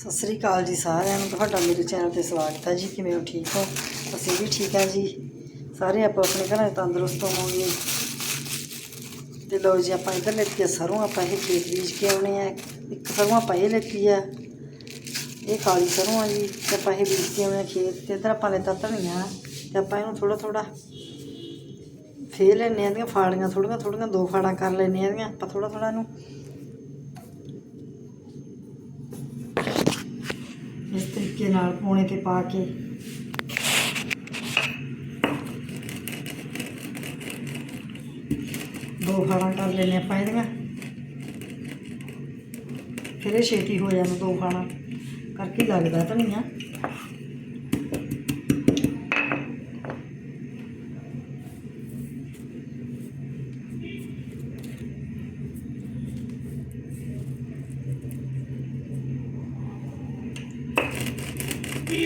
ਸਤਿ ਸ੍ਰੀ ਅਕਾਲ ਜੀ ਸਾਰਿਆਂ ਨੂੰ। ਤੁਹਾਡਾ ਮੇਰੇ ਚੈਨਲ ਤੇ ਸਵਾਗਤ ਹੈ ਜੀ। ਕਿਵੇਂ ਹੋ? ਠੀਕ ਹੋ? ਅਸੀਂ ਵੀ ਠੀਕ ਹਾਂ ਜੀ। ਸਾਰੇ ਆਪਾਂ ਆਪਣੇ ਘਰਾਂ 'ਚ ਤੰਦਰੁਸਤ ਹੋਵਾਂਗੇ। ਤੇ ਲੋ ਜੀ, ਆਪਾਂ ਇੱਧਰ ਲੈਤੀ ਆ ਸਰੋਂ ਆਪਾਂ ਇਹ ਖੇਤ ਬੀਜ ਕੇ ਆਉਣੇ ਆ। ਇੱਕ ਸਰੋਂ ਆਪਾਂ ਇਹ ਲੈਤੀ ਆ। ਇਹ ਕਾਲੀ ਸਰੋਂ ਆ ਜੀ। ਤੇ ਆਪਾਂ ਇਹ ਬੀਜ ਕੇ ਆਉਣੇ ਆ ਖੇਤ। ਤੇ ਇੱਧਰ ਆਪਾਂ ਲੈਤਾ ਧਨੀਆ। ਤੇ ਆਪਾਂ ਇਹਨੂੰ ਥੋੜਾ ਥੋੜਾ ਫੇਰ ਲੈਣੇ ਆ ਇਹਦੀਆਂ ਫਾੜੀਆਂ। ਥੋੜੀਆਂ ਥੋੜੀਆਂ ਦੋ ਫਾੜਾਂ ਕਰ ਲੈਣੇ ਆ ਇਹਦੀਆਂ। ਆਪਾਂ ਥੋੜਾ ਥੋੜਾ ਇਹਨੂੰ ਇਸ ਤਰੀਕੇ ਨਾਲ ਪੌਣੇ ਤੇ ਪਾ ਕੇ। ਦੋ ਫਾੜਾਂ ਕਰ ਲੈਣੇ ਆਪਾਂ ਇਹਦੀਆਂ। ਫਿਰ ਇਹ ਛੇਤੀ ਹੋ ਜਾਣਾ ਦੋ ਫਾੜਾਂ ਕਰਕੇ ਲੱਗਦਾ ਧਨੀਆ ਤੇ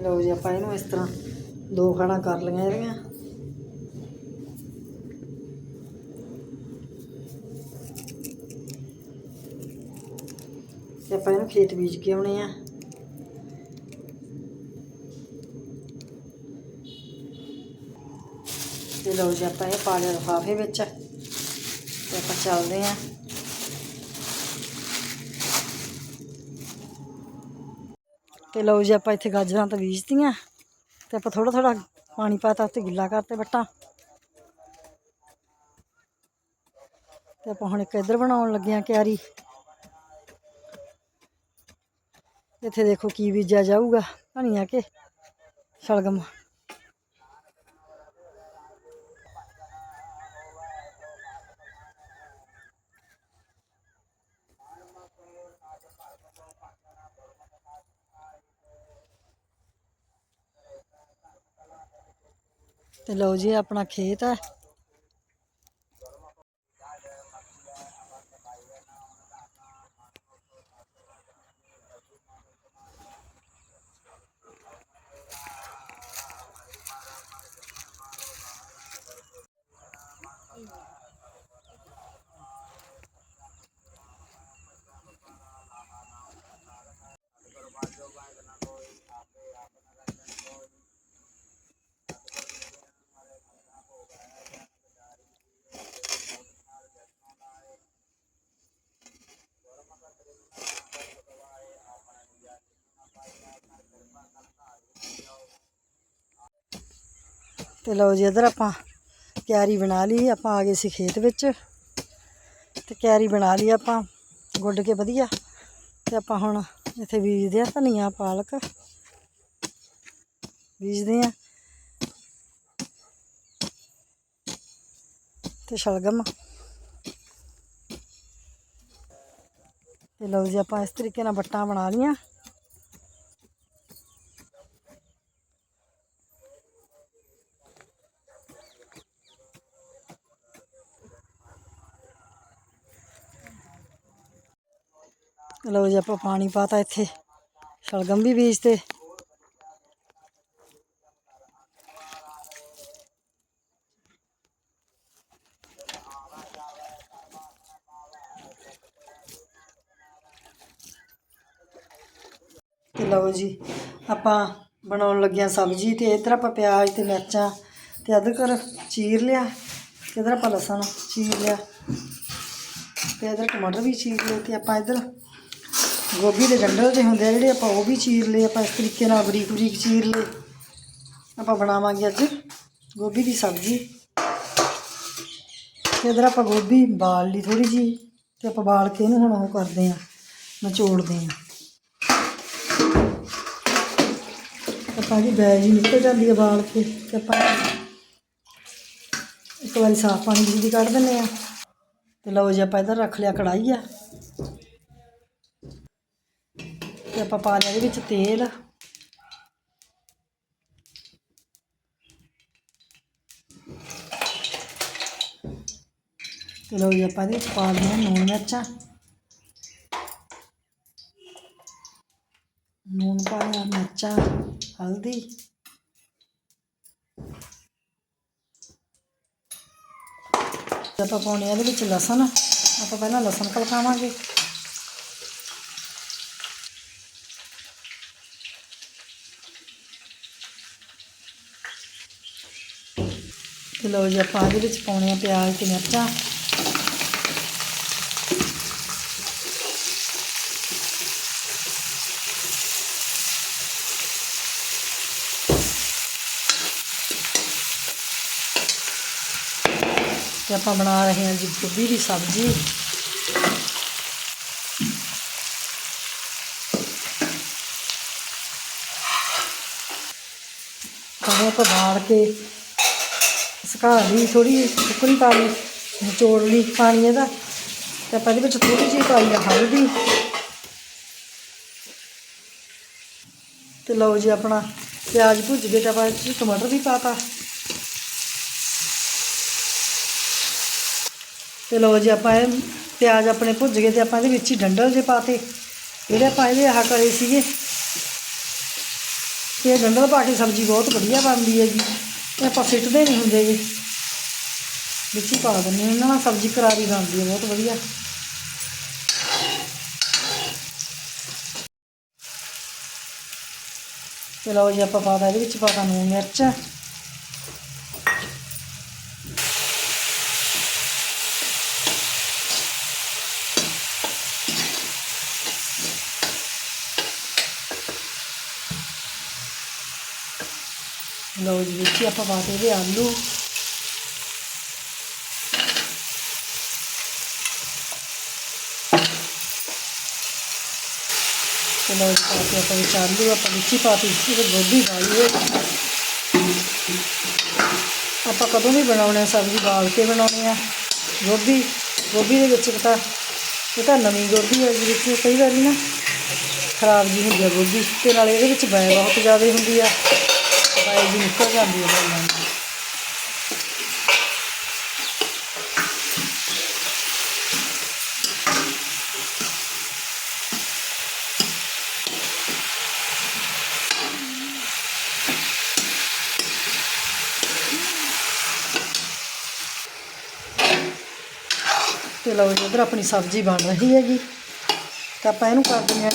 ਲਓ ਜੀ ਆਪਾਂ ਇਹਨੂੰ ਇਸ ਤਰ੍ਹਾਂ ਦੋ ਖਾਣਾ ਕਰ ਲਈਆਂ ਇਹਦੀਆਂ। ਤੇ ਆਪਾਂ ਇਹਨੂੰ ਖੇਤ ਬੀਜ ਕੇ ਆਉਣੇ ਆ। ਤੇ ਲਓ ਜੀ ਆਪਾਂ ਇਹ ਪਾ ਲਿਆ ਲਿਫਾਫੇ ਵਿੱਚ। ਤੇ ਆਪਾਂ ਚੱਲਦੇ ਆ ਤੇ ਲਓ ਜੀ ਆਪਾਂ ਇੱਥੇ ਗਾਜਰਾਂ ਤਾਂ ਬੀਜਤੀਆਂ। ਤੇ ਆਪਾਂ ਥੋੜਾ ਥੋੜਾ ਪਾਣੀ ਪਾਤਾ ਉੱਤੇ ਗਿੱਲਾ ਕਰਤੇ ਵੱਟਾਂ। ਤੇ ਆਪਾਂ ਹੁਣ ਇੱਕ ਇੱਧਰ ਬਣਾਉਣ ਲੱਗੇ ਆ ਕਿਆਰੀ। ਇੱਥੇ ਦੇਖੋ ਕੀ ਬੀਜਿਆ ਜਾਊਗਾ। ਧਨੀਆ ਕੇ ਸ਼ਲਗਮ। ਤੇ ਲਓ ਜੀ ਆਪਣਾ ਖੇਤ ਹੈ ਤੇ ਲਓ ਜੀ ਇੱਧਰ ਆਪਾਂ ਕਿਆਰੀ ਬਣਾ ਲਈ, ਆਪਾਂ ਆ ਗਏ ਸੀ ਖੇਤ ਵਿੱਚ। ਤੇ ਕਿਆਰੀ ਬਣਾ ਲਈ ਆਪਾਂ, ਗੁੱਡ ਕੇ ਵਧੀਆ। ਤੇ ਆਪਾਂ ਹੁਣ ਇੱਥੇ ਬੀਜਦੇ ਆ ਧਨੀਆ, ਪਾਲਕ। ਬੀਜਦੇ ਆ ਤੇ ਸ਼ਲਗਮ। ਤੇ ਲਓ ਜੀ ਆਪਾਂ ਇਸ ਤਰੀਕੇ ਨਾਲ ਵੱਟਾਂ ਬਣਾ ਲੀਆਂ ਲਓ ਜੀ, ਆਪਾਂ ਪਾਣੀ ਪਾਤਾ ਇੱਥੇ। ਸ਼ਲਗਮ ਵੀ ਬੀਜਤੇ ਤੇ ਲਓ ਜੀ, ਆਪਾਂ ਬਣਾਉਣ ਲੱਗਿਆ ਸਬਜ਼ੀ ਤੇ ਇਧਰ ਆਪਾਂ ਪਿਆਜ਼ ਤੇ ਮਿਰਚਾਂ ਤੇ ਅਦਰਕ ਚੀਰ ਲਿਆ ਤੇ ਇਧਰ ਆਪਾਂ ਲਸਣ ਚੀਰ ਲਿਆ ਤੇ ਇਧਰ ਟਮਾਟਰ ਵੀ ਚੀਰ ਲਏ ਤੇ ਆਪਾਂ ਇਧਰ ਗੋਭੀ ਦੇ ਡੰਡਲ ਜਿਹੇ ਹੁੰਦੇ ਆ ਜਿਹੜੇ ਆਪਾਂ ਉਹ ਵੀ ਚੀਰ ਲਏ, ਆਪਾਂ ਇਸ ਤਰੀਕੇ ਨਾਲ ਬਰੀਕ ਬਰੀਕ ਚੀਰ ਲਏ। ਆਪਾਂ ਬਣਾਵਾਂਗੇ ਅੱਜ ਗੋਭੀ ਦੀ ਸਬਜ਼ੀ। ਤੇ ਇਧਰ ਆਪਾਂ ਗੋਭੀ ਬਾਲ ਲਈ ਥੋੜੀ ਜੀ ਤੇ ਆਪਾਂ ਬਾਲ ਕੇ ਇਹਨੂੰ ਹੁਣ ਉਹ ਕਰਦੇ ਆ ਨਿਚੋੜਦੇ ਆ ਆਪਾਂ ਜੀ ਬੈਜ ਹੀ ਨਿਕਲ ਜਾਂਦੀ ਆ ਬਾਲ ਕੇ ਤੇ ਆਪਾਂ ਇੱਕ ਵਾਰੀ ਸਾਫ਼ ਪਾਣੀ ਵਿੱਚ ਦੀ ਕੱਢ ਦਿੰਦੇ ਆ ਤੇ ਲਓ ਜੀ ਆਪਾਂ ਇਧਰ ਰੱਖ ਲਿਆ ਕੜਾਈ ਆ। ਤੇ ਆਪਾਂ ਪਾ ਲਿਆ ਇਹਦੇ ਵਿੱਚ ਤੇਲ। ਤੇ ਲਓ ਜੀ, ਆਪਾਂ ਇਹਦੇ ਵਿੱਚ ਪਾ ਲਿਆ ਨੂਣ ਮਿਰਚਾਂ। ਨੂਣ ਲਿਆ ਮਿਰਚਾਂ, ਹਲਦੀ। ਆਪਾਂ ਪਾਉਣੇ ਆ ਇਹਦੇ ਵਿੱਚ ਲਸਣ। ਆਪਾਂ ਪਹਿਲਾਂ ਲਸਣ ਕਲਕਾਵਾਂਗੇ। ਤੇ ਲਓ ਜੀ, ਆਪਾਂ ਇਹਦੇ ਵਿੱਚ ਪਾਉਣੇ ਆ ਪਿਆਜ਼ ਤੇ ਮਿਰਚਾਂ। ਤੇ ਆਪਾਂ ਬਣਾ ਰਹੇ ਹਾਂ ਜੀ ਗੋਭੀ ਦੀ ਸਬਜ਼ੀ। ਤਾਂ ਆਪਾਂ ਬਾੜ ਕੇ ਸੁਕਾ ਲਈ ਥੋੜੀ ਸੁੱਕਣੀ ਪਾ ਲਈ, ਨਿਚੋੜ ਲਈ ਪਾਣੀ ਇਹਦਾ ਤੇ ਆਪਾਂ ਇਹਦੇ ਵਿੱਚ ਥੋੜੀ ਜਿਹੀ ਪਾਈ ਆ ਹਲਦੀ। ਤੇ ਲਓ ਜੀ ਆਪਣਾ ਪਿਆਜ਼ ਭੁੱਜ ਗਏ ਤਾਂ ਆਪਾਂ ਇਹ 'ਚ ਟਮਾਟਰ ਵੀ ਪਾਤਾ। ਤੇ ਲਓ ਜੀ ਆਪਾਂ ਇਹ ਪਿਆਜ਼ ਆਪਣੇ ਭੁੱਜ ਗਏ ਤੇ ਆਪਾਂ ਇਹਦੇ ਵਿੱਚ ਹੀ ਡੰਡਲ ਜੇ ਪਾਤੇ। ਜਿਹੜੇ ਆਪਾਂ ਇਹਦੇ ਆਹ ਕਰੇ ਸੀਗੇ। ਤੇ ਇਹ ਡੰਡਲ ਪਾ ਕੇ ਸਬਜ਼ੀ ਬਹੁਤ ਵਧੀਆ ਬਣਦੀ ਹੈ ਜੀ ਇਹ ਆਪਾਂ ਸਿੱਟਦੇ ਨਹੀਂ ਹੁੰਦੇ ਜੀ ਵਿੱਚ ਹੀ ਪਾ ਦਿੰਦੇ ਇਹਨਾਂ ਨਾਲ ਸਬਜ਼ੀ ਕਰਾਰੀ ਬਣਦੀ ਹੈ ਬਹੁਤ ਵਧੀਆ। ਤੇ ਲਓ ਜੀ, ਆਪਾਂ ਪਾਤਾ ਇਹਦੇ ਵਿੱਚ ਪਾਤਾ ਨੂਨ ਮਿਰਚ। ਲਓ ਜੀ, ਵਿੱਚ ਹੀ ਆਪਾਂ ਪਾਤੇ ਇਹਦੇ ਆਲੂ। ਤੇ ਲਓ ਜੀ ਪਾਤੇ ਆਪਾਂ ਵਿੱਚ ਆਲੂ, ਆਪਾਂ ਵਿੱਚ ਹੀ ਪਾਤੀ ਇਹਦੇ ਗੋਭੀ ਪਾਈ ਹੈ। ਆਪਾਂ ਕਦੋਂ ਵੀ ਬਣਾਉਣੇ ਆ ਸਬਜ਼ੀ ਬਾਲ ਕੇ ਬਣਾਉਣੇ ਆ ਗੋਭੀ ਗੋਭੀ ਦੇ ਵਿੱਚ ਪਤਾ ਤਾਂ, ਇਹ ਤਾਂ ਨਵੀਂ ਗੋਭੀ ਹੈ ਜਿਹਦੇ ਵਿੱਚ ਕਈ ਵਾਰੀ ਨਾ ਖਰਾਬ ਜੀ ਹੁੰਦੀ ਆ ਗੋਭੀ, ਤੇ ਨਾਲੇ ਇਹਦੇ ਵਿੱਚ ਬੈ ਬਹੁਤ ਜ਼ਿਆਦਾ ਹੁੰਦੀ ਆ ਬੈ ਜੀ ਨਿਕਲ ਜਾਂਦੀ ਹੈ ਬਾਲਾਂ ਦੀ ਤੇ ਲਓ ਜੀ, ਉਧਰ ਆਪਣੀ ਸਬਜ਼ੀ ਬਣ ਰਹੀ ਹੈਗੀ। ਤਾਂ ਆਪਾਂ ਇਹਨੂੰ ਕਰ ਦਿੰਦੇ ਹਾਂ।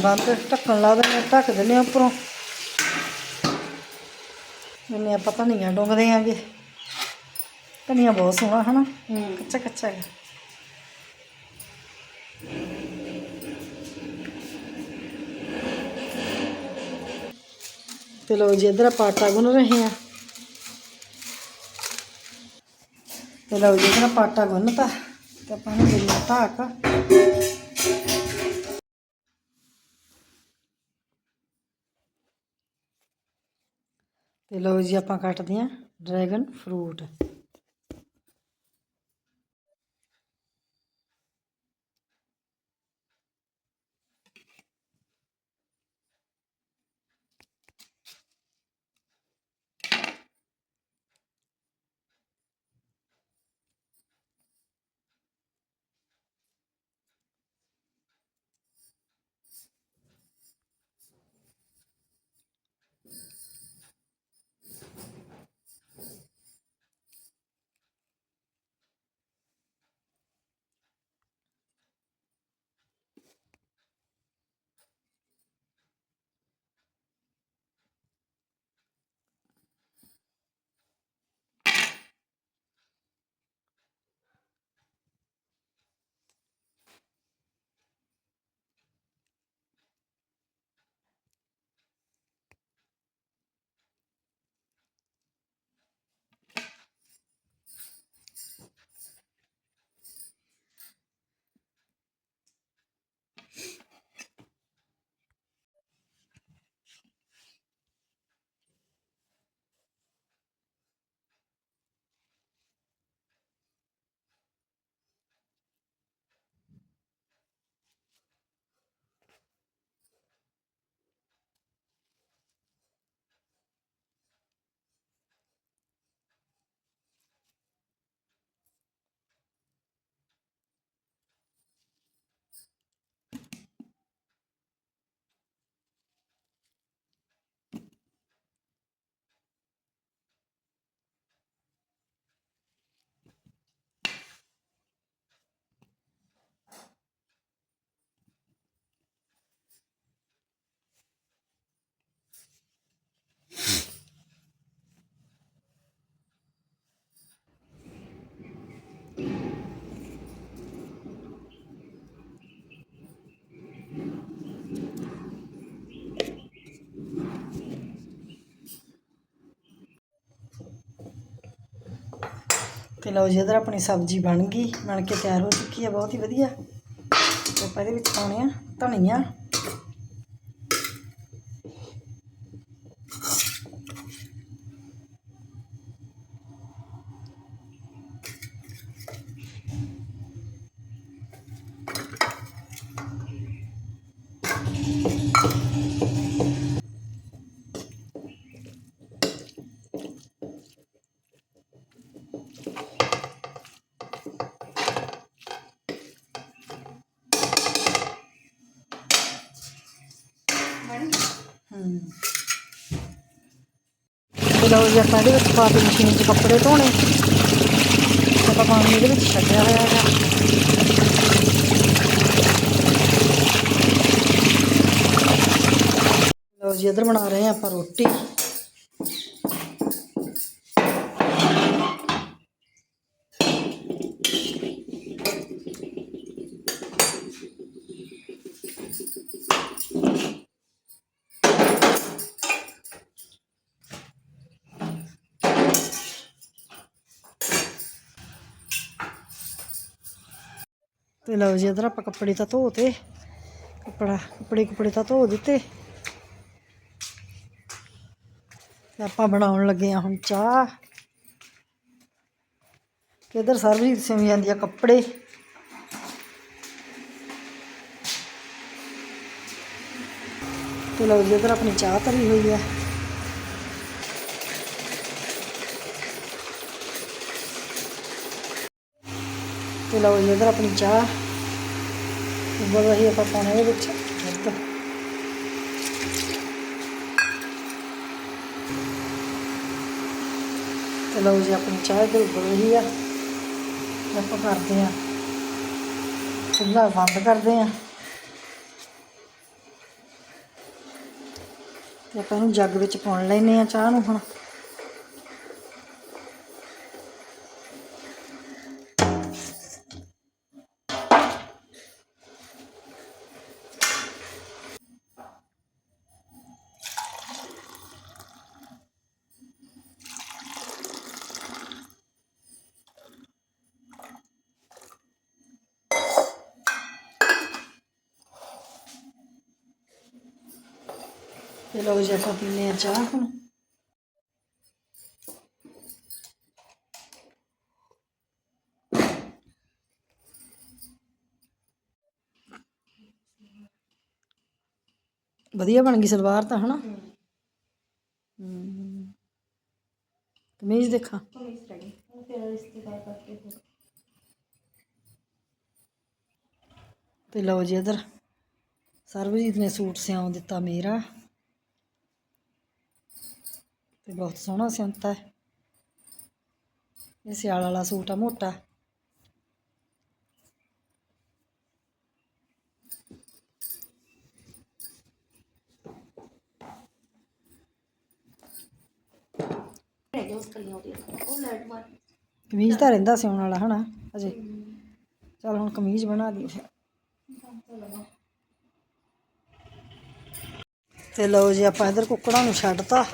ਬੰਦ, ਢੱਕਣ ਲਾ ਦਿੰਦੇ ਹਾਂ, ਢੱਕ ਦਿੰਦੇ ਹਾਂ ਉੱਪਰੋਂ। ਇਹਨੇ ਆਪਾਂ ਧਨੀਆ ਡੋਂਗਦੇ ਆਂਗੇ। ਧਨੀਆ ਬਹੁਤ ਸੋਹਣਾ ਹਨਾ? ਕੱਚਾ ਕੱਚਾ ਹੈ ਤੇ ਲਓ ਜੀ ਇਧਰ ਆਪਾਂ ਆਟਾ ਗੁੰਨ ਰਹੇ ਹਾਂ। ਤੇ ਲਓ ਜੀ ਇਹਦਾ ਪਾਟਾ ਗੁੰਨਤਾ ਤੇ ਆਪਾਂ ਨੂੰ ਦੇ ਢਾਕ ਤੇ ਲਓ ਜੀ ਆਪਾਂ ਕੱਟਦੇ ਹਾਂ ਡਰੈਗਨ ਫਰੂਟ। ਤੇ ਲਓ ਜੀ, ਇੱਧਰ ਆਪਣੀ ਸਬਜ਼ੀ ਬਣ ਗਈ, ਬਣ ਕੇ ਤਿਆਰ ਹੋ ਚੁੱਕੀ ਹੈ, ਬਹੁਤ ਹੀ ਵਧੀਆ। ਤੇ ਆਪਾਂ ਇਹਦੇ ਵਿੱਚ ਪਾਉਣੇ ਆ ਧਨੀਆ। ਲਓ ਜੀ, ਆਪਾਂ ਇਹਦੇ ਵਿੱਚ ਪਾ ਕੇ ਮਸ਼ੀਨ 'ਚ ਕੱਪੜੇ ਧੋਣੇ। ਆਪਾਂ ਪਾਣੀ ਇਹਦੇ ਵਿੱਚ ਛੱਡਿਆ ਹੋਇਆ ਹੈਗਾ। ਲਓ ਜੀ, ਇੱਧਰ ਬਣਾ ਰਹੇ ਹਾਂ ਆਪਾਂ ਰੋਟੀ। ਲਓ ਜੀ, ਇੱਧਰ ਆਪਾਂ ਕੱਪੜੇ ਤਾਂ ਧੋਤੇ। ਕੱਪੜਾ, ਕੱਪੜੇ ਕੱਪੜੇ ਤਾਂ ਧੋ ਦਿੱਤੇ। ਤੇ ਆਪਾਂ ਬਣਾਉਣ ਲੱਗੇ ਆ ਹੁਣ ਚਾਹ। ਤੇ ਇੱਧਰ ਸਰਬਜੀਤ ਸਿੰਘ ਜਾਂਦੀ ਆ ਕੱਪੜੇ। ਤੇ ਲਓ ਜੀ, ਇੱਧਰ ਆਪਣੀ ਚਾਹ ਧਰੀ ਹੋਈ ਆ। ਤੇ ਲਓ ਜੀ, ਇੱਧਰ ਆਪਣੀ ਚਾਹ। ਉੱਬਲ ਰਹੀ ਆਪਾਂ ਪਾਉਣੇ ਦੇ ਵਿੱਚ ਦੁੱਧ ਤੇ ਲਓ ਜੀ, ਆਪਣੀ ਚਾਹ ਇੱਧਰ ਉੱਬਲ ਰਹੀ ਆ ਆਪਾਂ ਕਰਦੇ ਆ ਚੁੱਲ੍ਹਾ ਬੰਦ ਕਰਦੇ ਆ ਤੇ ਆਪਾਂ ਇਹਨੂੰ ਜੱਗ ਵਿੱਚ ਪਾਉਣ ਲੈਨੇ ਆ ਚਾਹ ਨੂੰ ਹੁਣ। ਲਓ ਜੀ ਆਪਾਂ ਪੀਨੇ ਆ ਚਾਹ ਹੁਣ। ਵਧੀਆ ਬਣ ਗਈ ਸਲਵਾਰ ਤਾਂ ਹਨਾ? ਹੂੰ। ਕਮੀਜ਼ ਦੇਖਾਂ। ਤੇ ਲਓ ਜੀ ਇਧਰ। ਸਰਬਜੀਤ ਨੇ ਸੂਟ ਸਿਉਂ ਦਿੱਤਾ ਮੇਰਾ। ਤੇ ਬਹੁਤ ਸੋਹਣਾ ਸਿਉਂਤਾ ਹੈ। ਇਹ ਸਿਆਲ ਵਾਲਾ ਸੂਟ ਆ, ਮੋਟਾ। ਕਮੀਜ਼ ਤਾਂ ਰਹਿੰਦਾ ਸਿਉਣ ਵਾਲਾ, ਹਨਾ? ਅਜੇ ਚਲ ਹੁਣ ਕਮੀਜ਼ ਬਣਾ ਦੀ ਫਿਰ। ਤੇ ਲਓ ਜੀ, ਆਪਾਂ ਇਧਰ ਕੁੱਕੜਾਂ ਨੂੰ ਛੱਡਤਾ।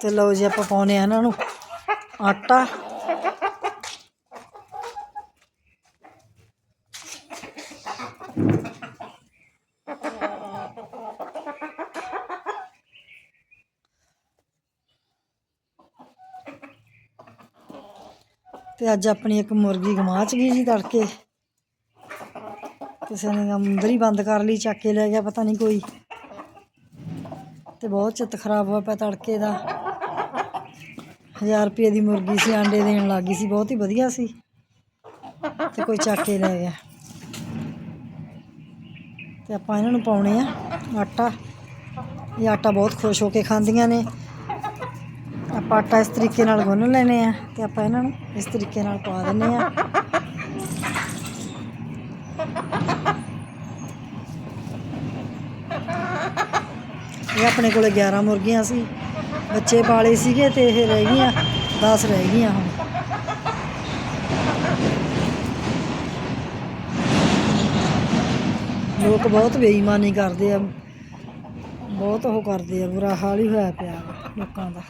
ਤੇ ਲਓ ਜੀ ਆਪਾਂ ਪਾਉਨੇ ਆ ਇਹਨਾਂ ਨੂੰ। ਆਟਾ। ਤੇ ਅੱਜ ਆਪਣੀ ਇੱਕ ਮੁਰਗੀ ਗਮਾਚ ਗਈ ਜੀ ਤੜਕੇ। ਕਿਸੇ ਨੇ ਅੰਦਰ ਹੀ ਬੰਦ ਕਰ ਲਈ, ਚੱਕ ਕੇ ਲੈ ਗਿਆ, ਪਤਾ ਨਹੀਂ ਕੋਈ। ਤੇ ਬਹੁਤ ਚਿੱਤ ਖਰਾਬ ਹੋਇਆ ਪਿਆ ਤੜਕੇ ਦਾ। 1000 ਰੁਪਏ ਦੀ ਮੁਰਗੀ ਸੀ, ਆਂਡੇ ਦੇਣ ਲੱਗੀ ਸੀ, ਬਹੁਤ ਹੀ ਵਧੀਆ ਸੀ। ਤੇ ਕੋਈ ਚੱਕ ਕੇ ਲੈ ਗਿਆ। ਤੇ ਆਪਾਂ ਇਹਨਾਂ ਨੂੰ ਪਾਉਣੇ ਆ ਆਟਾ। ਇਹ ਆਟਾ ਬਹੁਤ ਖੁਸ਼ ਹੋ ਕੇ ਖਾਂਦੀਆਂ ਨੇ। ਆਪਾਂ ਆਟਾ ਇਸ ਤਰੀਕੇ ਨਾਲ ਗੁੰਨ ਲੈਨੇ ਆ ਤੇ ਆਪਾਂ ਇਹਨਾਂ ਨੂੰ ਇਸ ਤਰੀਕੇ ਨਾਲ ਪਾ ਦਿੰਨੇ ਆ। ਇਹ ਆਪਣੇ ਕੋਲੇ 11 ਮੁਰਗੀਆਂ ਸੀ। ਬੱਚੇ ਪਾਲੇ ਸੀਗੇ ਤੇ ਇਹ ਰਹਿ ਗਈਆਂ 10 ਰਹਿ ਗਈਆਂ ਹੁਣ। ਲੋਕ ਬਹੁਤ ਬੇਈਮਾਨੀ ਕਰਦੇ ਆ। ਬਹੁਤ ਉਹ ਕਰਦੇ ਆ, ਬੁਰਾ ਹਾਲ ਹੀ ਹੋਇਆ ਪਿਆ ਲੋਕਾਂ ਦਾ।